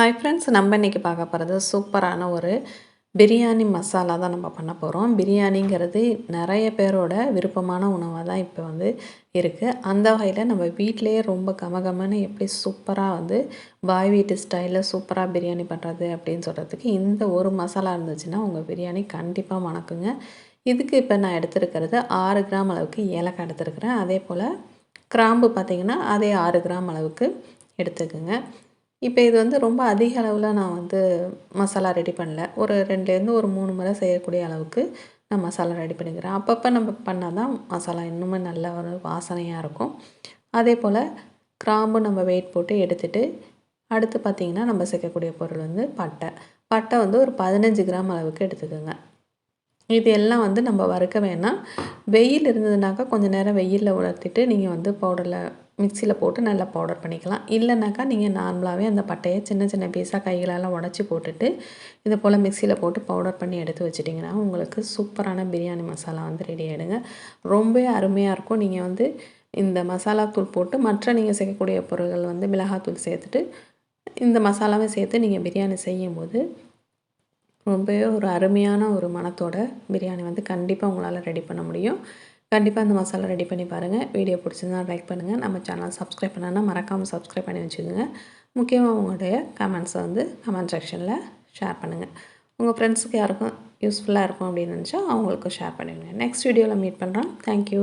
Hi friends நம்ம இன்றைக்கி பார்க்க போகிறது சூப்பரான ஒரு பிரியாணி மசாலா தான் நம்ம பண்ண போகிறோம் பிரியாணிங்கிறது நிறைய பேரோட விருப்பமான உணவாக தான் இப்போ வந்து இருக்குது அந்த வகையில் நம்ம வீட்டிலேயே ரொம்ப கமகமன்னு எப்படி சூப்பராக வந்து பாய் வீட்டு ஸ்டைலில் சூப்பராக பிரியாணி பண்ணுறது அப்படின்னு சொல்கிறதுக்கு இந்த ஒரு மசாலா இருந்துச்சுன்னா உங்கள் பிரியாணி கண்டிப்பாக மணக்குங்க இதுக்கு இப்போ நான் எடுத்துருக்கிறது ஆறு கிராம் அளவுக்கு ஏலக்காய் எடுத்துருக்கிறேன். அதே போல் கிராம்பு பார்த்திங்கன்னா அதே ஆறு கிராம் அளவுக்கு எடுத்துக்கோங்க. இப்போ இது வந்து ரொம்ப அதிக அளவில் நான் வந்து மசாலா ரெடி பண்ணல. ஒரு ரெண்டுலேருந்து ஒரு மூணு முறை செய்யக்கூடிய அளவுக்கு நான் மசாலா ரெடி பண்ணிக்கிறேன். அப்பப்போ நம்ம பண்ணால் தான் மசாலா இன்னுமே நல்ல ஒரு வாசனையாக இருக்கும். அதே போல் கிராம்பு நம்ம வெயிட் போட்டு எடுத்துகிட்டு அடுத்து பார்த்திங்கன்னா நம்ம சேர்க்கக்கூடிய பொருள் வந்து பட்டை. பட்டை வந்து ஒரு பதினஞ்சு கிராம் அளவுக்கு எடுத்துக்கோங்க. இது எல்லாம் வந்து நம்ம வறுக்க வேணாம். வெயில் இருந்ததுனாக்கா கொஞ்சம் நேரம் வெயிலில் உலர்த்திட்டு நீங்கள் வந்து பவுடரில் மிக்சியில் போட்டு நல்லா பவுடர் பண்ணிக்கலாம். இல்லைனாக்கா நீங்கள் நார்மலாகவே அந்த பட்டையை சின்ன சின்ன பீஸாக கைகளெல்லாம் உடச்சி போட்டுட்டு இது போல் மிக்சியில் போட்டு பவுடர் பண்ணி எடுத்து வச்சிட்டிங்கன்னா உங்களுக்கு சூப்பரான பிரியாணி மசாலா வந்து ரெடி ஆகிடுங்க ரொம்ப அருமையாக இருக்கும். நீங்கள் வந்து இந்த மசாலா தூள் போட்டு மற்ற நீங்கள் சேர்க்கக்கூடிய பொருட்கள் வந்து மிளகாத்தூள் சேர்த்துட்டு இந்த மசாலாவை சேர்த்து நீங்கள் பிரியாணி செய்யும்போது ரொம்பவே ஒரு அருமையான ஒரு மனத்தோட பிரியாணி வந்து கண்டிப்பாக உங்களால் ரெடி பண்ண முடியும். கண்டிப்பாக அந்த மசாலா ரெடி பண்ணி பாருங்கள் வீடியோ பிடிச்சிருந்தா லைக் பண்ணுங்கள் நம்ம சேனல் சப்ஸ்கிரைப் பண்ணால் மறக்காமல் சப்ஸ்கிரைப் பண்ணி வச்சுக்கோங்க. முக்கியமாக உங்களுடைய கமெண்ட்ஸை வந்து கமெண்ட் செக்ஷனில் ஷேர் பண்ணுங்கள் உங்கள் ஃப்ரெண்ட்ஸுக்கு யாருக்கும் யூஸ்ஃபுல்லாக இருக்கும் அப்படின்னு நினச்சா அவங்களுக்கும் ஷேர் பண்ணிடுங்க. நெக்ஸ்ட் வீடியோவில் மீட் பண்ணுறோம் தேங்க்யூ